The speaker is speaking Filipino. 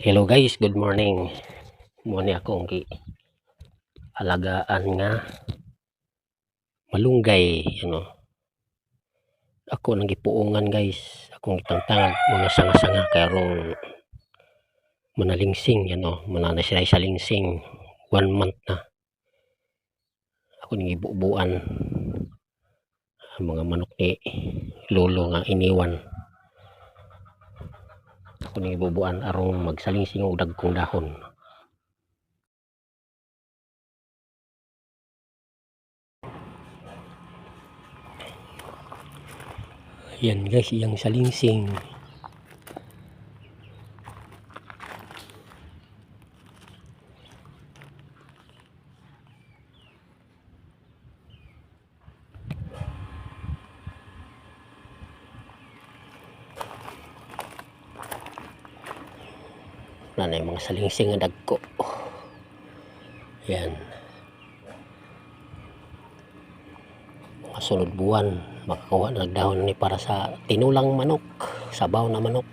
Hello guys, good morning. Muna akong gi alagaan nga malunggay, ano. Ako nang gipuungan guys. Akong gitangtang mga sanga-sanga karong manalingsing, ano, manana sila sa lingsing. One month na. Ako nang gibubuan ang mga manok ni lolo nga iniwan. Ako nang gibubuan arong magsalingsing og dagkong dahon. Yan guys, iyang salingsing. Na yung mga salingsing nga dagko. Yan. Mga sunod buwan, makakuha na ng dahon ni para sa tinulang manok, sabaw na manok.